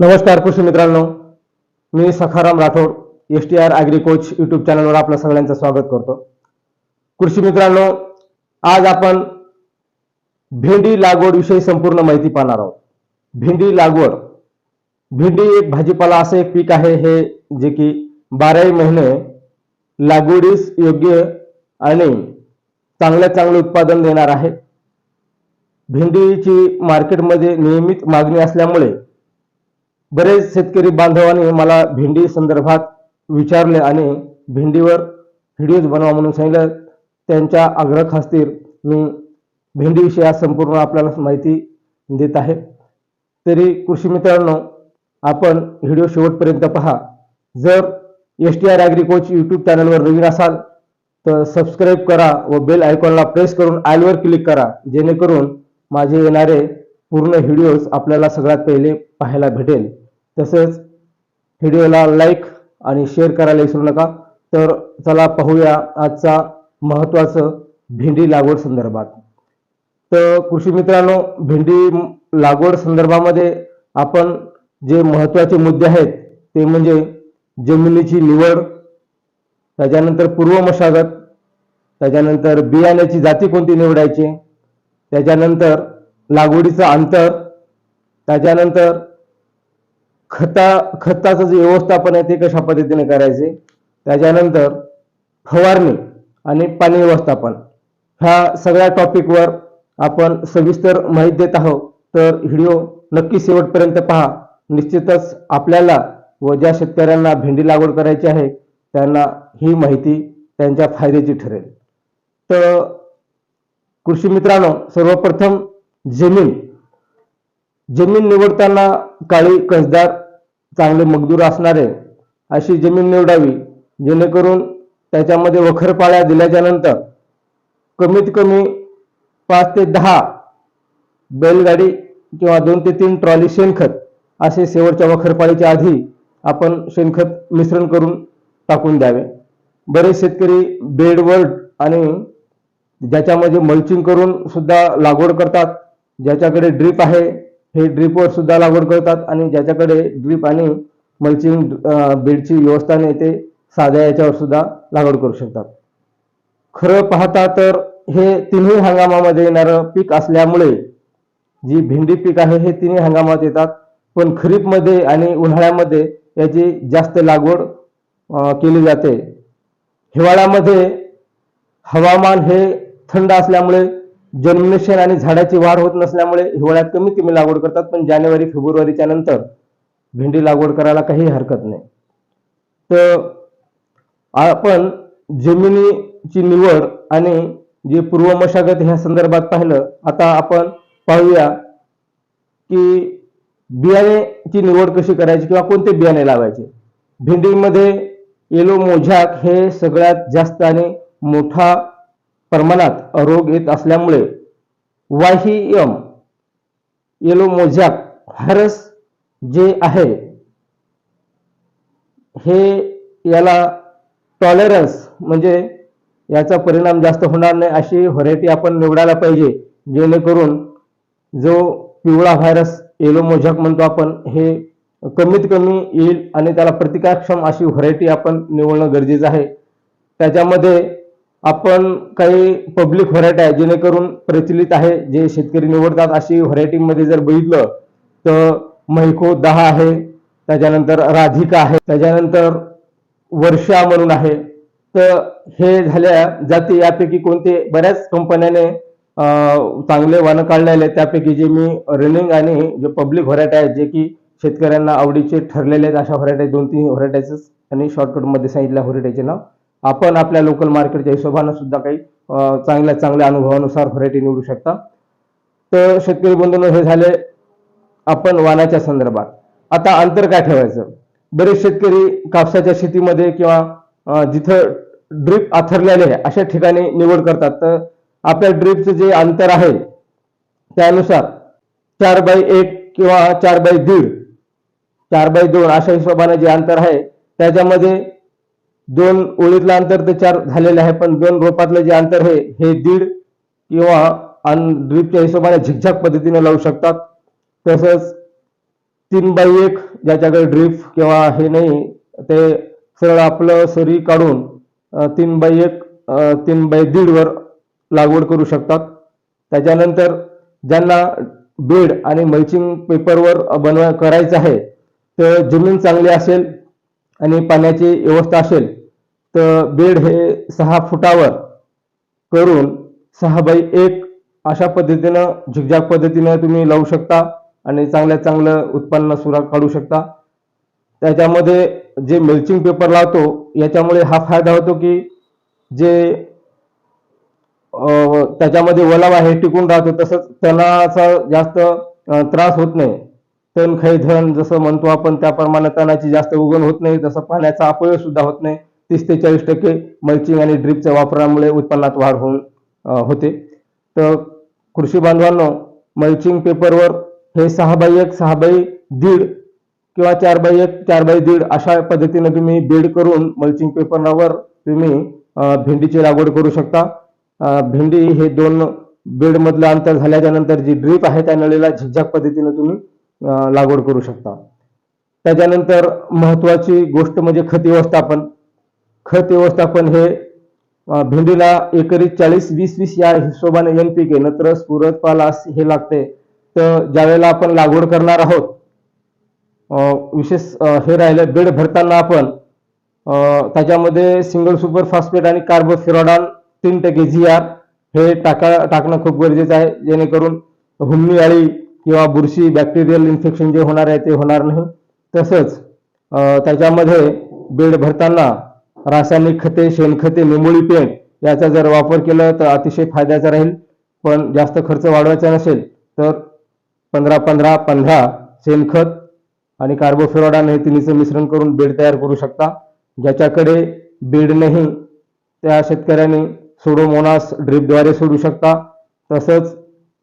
नमस्कार कृषी मित्रांनो. मी Sakharam Rathod S T R agri coach YouTube चॅनलवर आपलं सगळ्यांचं स्वागत करतो. कृषी मित्रांनो आज आपण भेंडी लागवड विषयी संपूर्ण माहिती पाहणार आहोत. भेंडी लागवड भेंडी एक भाजीपाला असं एक पीक आहे हे जे की बाराही महिने लागवडीस योग्य आणि चांगले चांगले उत्पादन देणार आहे. भेंडीची मार्केटमध्ये नियमित मागणी असल्यामुळे बरेच शेतकरी बांधवांनी मला भेंडी संदर्भात विचारले आणि भेंडीवर व्हिडिओज बनवा म्हणून सांगितलं. त्यांच्या आग्रह खास्तीर मी भेंडीविषयी आज संपूर्ण आपल्याला माहिती देत आहे. तरी कृषी मित्रांनो आपण व्हिडिओ शेवटपर्यंत पहा. जर S T R agri coach YouTube चॅनलवर नवीन असाल तर सबस्क्राईब करा व बेल आयकॉनला प्रेस करून आयलवर क्लिक करा. जेणेकरून माझे येणारे पूर्ण व्हिडिओज आपल्याला सगळ्यात पहिले पाहायला भेटेल. तसेच व्हिडिओला लाईक आणि शेअर करायला विसरू नका. तर चला पाहूया आजचा महत्त्वाचं भेंडी लागवड संदर्भात. तर कृषी मित्रांनो भेंडी लागवड संदर्भामध्ये आपण जे महत्त्वाचे मुद्दे आहेत ते म्हणजे जमिनीची निवड त्याच्यानंतर पूर्व मशागत त्याच्यानंतर बियाण्याची जाती कोणती निवडायची त्याच्यानंतर लागवडीचं अंतर त्याच्यानंतर खता खताचं जे व्यवस्थापन आहे ते कशा पद्धतीने करायचे? त्याच्यानंतर फवारणी आणि पाणी व्यवस्थापन. ह्या सगळ्या टॉपिकवर आपण सविस्तर माहिती देत आहोत. तर व्हिडिओ नक्की शेवटपर्यंत पहा. निश्चितच आपल्याला व ज्या शेतकऱ्यांना भेंडी लागवड करायची आहे त्यांना ही माहिती त्यांच्या फायद्याची ठरेल. तर कृषी मित्रांनो सर्वप्रथम जमीन जमीन निवडताना काळी कसदार चांगले मजदूर असणारे अशी जमीन निवडावी जेणेकरून त्याच्यामध्ये वखरपाळ्या दिल्याच्या नंतर कमीत कमी पाच ते दहा बैलगाडी किंवा दोन ते तीन ट्रॉली शेणखत असे शेवटच्या वखरपाळीच्या आधी आपण शेणखत मिश्रण करून टाकून द्यावे. बरेच शेतकरी बेडवर आणि ज्याच्यामध्ये मल्चिंग करून सुद्धा लागवड करतात ज्याच्याकडे ड्रीप आहे हे ड्रीपवर सुद्धा लागवड करतात आणि ज्याच्याकडे ड्रीप आणि मल्चिंग बेडची व्यवस्था नाही ते साध्या याच्यावर सुद्धा लागवड करू शकतात. खरं पाहता तर हे तिन्ही हंगामामध्ये येणारं पीक असल्यामुळे जी भेंडी पीक आहे हे तिन्ही हंगामात येतात. पण खरीपमध्ये आणि उन्हाळ्यामध्ये याची जास्त लागवड केली जाते. हिवाळ्यामध्ये हवामान हे थंड असल्यामुळे जर्मिनेशन आणि झाडाची वाढ होत नसल्यामुळे हिवाळ्यात कमीत कमी लागवड करतात पण जानेवारी फेब्रुवारीच्या नंतर भेंडी लागवड करायला काही हरकत नाही. तर आपण जमिनीची निवड आणि जे पूर्व मशागत ह्या संदर्भात पाहिलं आता आपण पाहूया की बियाण्याची निवड कशी करायची किंवा कोणते बियाणे लावायचे. भेंडीमध्ये येलो मोझॅक हे सगळ्यात जास्त आणि मोठा प्रमाणात रोग येत असल्यामुळे वाहियम येलो मोझॅक व्हायरस जे आहे हे याला टॉलरन्स म्हणजे याचा परिणाम जास्त होणार नाही अशी व्हरायटी आपण निवडायला पाहिजे जेणेकरून जो पिवळा व्हायरस येलो मोझॅक म्हणतो आपण हे कमीत कमी येईल आणि त्याला प्रतिकारक्षम अशी व्हरायटी आपण निवडणं गरजेचं आहे. त्याच्यामध्ये आपण काही पब्लिक व्हरायटी आहे जेणेकरून प्रचलित आहे जे शेतकरी निवडतात अशी व्हरायटीमध्ये जर बघितलं तर मैको दहा आहे त्याच्यानंतर राधिका आहे त्याच्यानंतर वर्षा म्हणून आहे. तर हे झाल्या जाती यापैकी कोणते बऱ्याच कंपन्याने चांगले वानं काढलेले आहेत. त्यापैकी जे मी रनिंग आणि जे पब्लिक व्हरायटी आहेत जे की शेतकऱ्यांना आवडीचे ठरलेले आहेत अशा व्हरायटी दोन तीन व्हरायटीज आणि शॉर्टकटमध्ये सांगितल्या व्हरायटीचे नाव. आपण आपल्या लोकल मार्केटच्या हिशोबानं सुद्धा काही चांगल्या चांगल्या अनुभवानुसार व्हरायटी निवडू शकता. तर शेतकरी बंधून हे झाले आपण वाणाच्या संदर्भात. आता अंतर काय ठेवायचं? बरेच शेतकरी कापसाच्या शेतीमध्ये किंवा जिथं ड्रीप आथरलेले आहे अशा ठिकाणी निवड करतात. तर आपल्या ड्रीपचं जे अंतर आहे त्यानुसार चार बाय एक किंवा चार बाय दीड चार बाय दोन अशा हिशोबाने जे अंतर आहे त्याच्यामध्ये दोन ओळीतलं अंतर तर चार झालेलं आहे पण दोन रोपातलं जे अंतर आहे हे दीड किंवा ड्रीपच्या हिशोबाने झिकझाक पद्धतीने लावू शकतात. तसंच तीन बाय एक ज्याच्याकडे ड्रीप किंवा हे नाही ते सरळ आपलं सरी काढून तीन बाय एक तीन बाय दीडवर लागवड करू शकतात. त्याच्यानंतर ज्यांना बेड आणि मल्चिंग पेपरवर बनवा करायचं आहे तर जमीन चांगली असेल आणि पाण्याची व्यवस्था असेल तर बेड हे सहा फुटावर करून सहा बाय एक अशा पद्धतीनं झिकझॅक पद्धतीनं तुम्ही लावू शकता आणि चांगल्यात चांगलं उत्पन्न सुरा काढू शकता. त्याच्यामध्ये जे मिल्चिंग पेपर लावतो याच्यामुळे हा फायदा होतो की जे त्याच्यामध्ये ओलावा हे टिकून राहतो तसंच तणाचा जास्त त्रास होत नाही. तण खैधन जसं म्हणतो आपण त्याप्रमाणे तणाची जास्त उगण होत नाही तसं पाण्याचा अपव्यय सुद्धा होत नाही. तीस ते चाळीस टक्के मल्चिंग आणि ड्रिपच्या वापरामुळे उत्पन्नात वाढ होऊन होते. तर कृषी बांधवांनो मल्चिंग पेपरवर हे सहा बाय एक सहा बाय दीड किंवा चार बाय एक चार बाय दीड अशा पद्धतीने तुम्ही बेड करून मल्चिंग पेपरवर तुम्ही भेंडीची लागवड करू शकता. भेंडी हे दोन बेड मधलं अंतर झाल्याच्यानंतर जी ड्रीप आहे त्या नळीला झिकझाक पद्धतीने तुम्ही लागवड करू शकता. त्याच्यानंतर महत्वाची गोष्ट म्हणजे खत व्यवस्थापन. खत व्यवस्थापन हे भेंडीला एकरी चाळीस वीस वीस या हिशोबाने एन पी के नत्र स्फुरत पालास हे लागते. तर ज्यावेळेला आपण लागवड करणार आहोत विशेष हे राहिलं बेड भरताना आपण त्याच्यामध्ये सिंगल सुपर फॉस्फेट आणि कार्बोफिरॉडान तीन टक्के जी आर हे टाका टाकणं खूप गरजेचं आहे. जेणेकरून हुमणी अळी किंवा बुरशी बॅक्टेरियल इन्फेक्शन जे होणार आहे ते होणार नाही. तसंच त्याच्यामध्ये बेड भरताना रासायनिक खते शेणखते निमुळी पेंट याचा जर वापर केला तर अतिशय फायद्याचा राहील. पण जास्त खर्च वाढवायचा नसेल तर पंधरा पंधरा पंधरा शेणखत आणि कार्बोफेरोडा आणि तिन्हीचं मिश्रण करून बेड तयार करू शकता. ज्याच्याकडे बेड नाही त्या शेतकऱ्यांनी सोडोमोनास ड्रीपद्वारे सोडू शकता. तसंच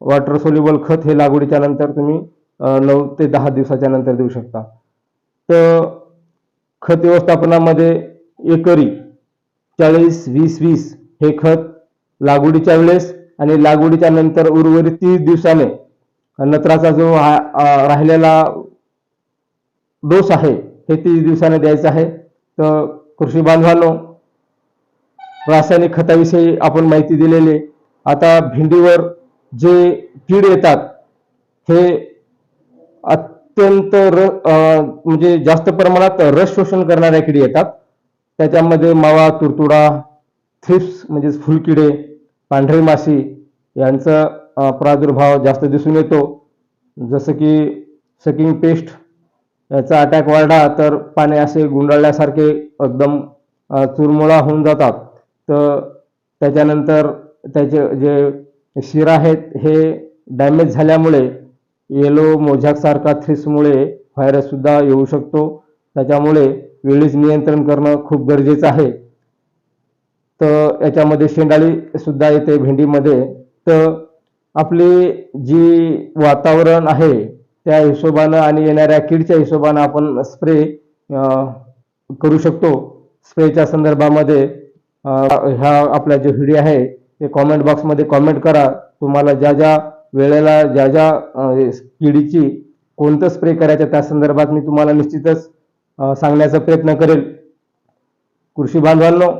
वॉटर सोल्युबल खत हे लागवडीच्या नंतर तुम्ही नऊ ते दहा दिवसाच्या नंतर देऊ शकता. तर खत व्यवस्थापनामध्ये एकरी चाळीस वीस वीस हे खत लागवडीच्या वेळेस आणि लागवडीच्या नंतर उर्वरित तीस दिवसाने नत्राचा जो राहिलेला डोस आहे हे तीस दिवसाने द्यायचं आहे. तर कृषी बांधवांनो रासायनिक खताविषयी आपण माहिती दिलेली आता भेंडीवर जे कीड येतात हे अत्यंत र म्हणजे जास्त प्रमाणात रस शोषण करणाऱ्या किडी येतात. त्याच्यामध्ये मावा तुरतुडा थ्रिप्स म्हणजे फुलकिडे पांढरी माशी यांचा प्रादुर्भाव जास्त दिसून येतो. जसं की सकिंग पेस्ट याचा अटॅक वाढला तर पाने असे गुंडाळल्यासारखे एकदम चुरमुळा होऊन जातात. तर त्याच्यानंतर त्याचे जे शिरा आहेत हे डॅमेज झाल्यामुळे येलो मोझॅकसारखा थ्रिसमुळे व्हायरससुद्धा येऊ शकतो. त्याच्यामुळे वेळीच नियंत्रण करणं खूप गरजेचं आहे. तर याच्यामध्ये शेंडाळी सुद्धा येते भेंडीमध्ये. तर आपली जी वातावरण आहे त्या हिशोबानं आणि येणाऱ्या किडच्या हिशोबानं आपण स्प्रे करू शकतो. स्प्रेच्या संदर्भामध्ये ह्या आपला जो व्हिडिओ आहे ते कॉमेंट बॉक्समध्ये कॉमेंट करा. तुम्हाला ज्या ज्या वेळेला ज्या ज्या किडीची कोणतं स्प्रे करायचं त्या संदर्भात मी तुम्हाला निश्चितच सांगण्याचा प्रयत्न करेल. कृषी बांधवांनो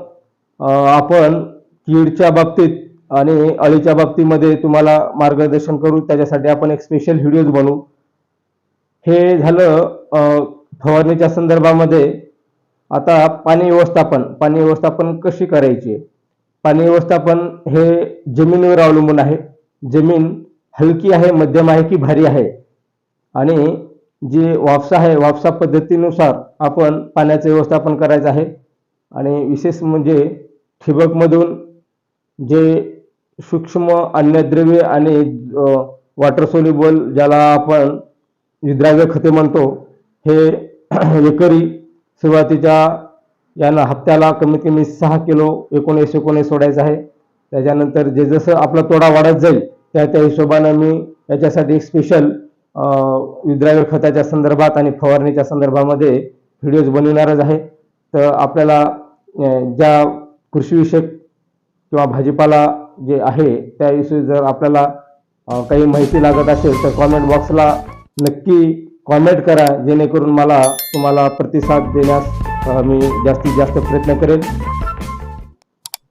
आपण कीडच्या बाबतीत आणि अळीच्या बाबतीमध्ये तुम्हाला मार्गदर्शन करू. त्याच्यासाठी आपण एक स्पेशल व्हिडिओज बनवू. हे झालं फवारणीच्या संदर्भामध्ये. आता पाणी व्यवस्थापन पाणी व्यवस्थापन कशी करायची? पाणी व्यवस्थापन हे जमिनीवर अवलंबून आहे. जमीन हलकी आहे मध्यम आहे की भारी आहे? आणि जी वापसा आहे वापसा पद्धतीनुसार आपण पाण्याचं व्यवस्थापन करायचं आहे. आणि विशेष म्हणजे ठिबकमधून जे सूक्ष्म अन्नद्रव्य आणि वॉटर सोल्युबल ज्याला आपण विद्राव्य खते म्हणतो हे एकरी सुरुवातीच्या यांना हप्त्याला कमीत कमी सहा किलो एकोणीस एकोणीस सोडायचं आहे. त्याच्यानंतर जे जसं आपला तोडा वाढत जाईल त्या त्या हिशोबानं मी याच्यासाठी एक स्पेशल विद्राव्य खताच्या संदर्भात आणि फवारणीच्या संदर्भामध्ये व्हिडिओज बनविणारच आहे. तर आपल्याला ज्या कृषीविषयक किंवा भाजीपाला जे आहे त्याविषयी जर आपल्याला काही माहिती लागत असेल तर कॉमेंट बॉक्सला नक्की कॉमेंट करा जेणेकरून मला तुम्हाला प्रतिसाद देण्यास मी जास्तीत जास्त प्रयत्न करेन.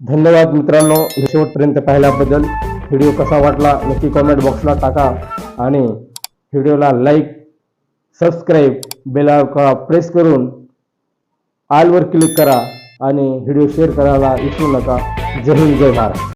धन्यवाद मित्रांनो. हे शेवटपर्यंत पाहिल्याबद्दल. व्हिडिओ कसा वाटला नक्की कॉमेंट बॉक्सला टाका आणि व्हिडिओला लाईक सबस्क्राईब बेलावर प्रेस करून आलवर क्लिक करा आणि व्हिडिओ शेअर करायला विसरू नका. जय हिंद जय भारत.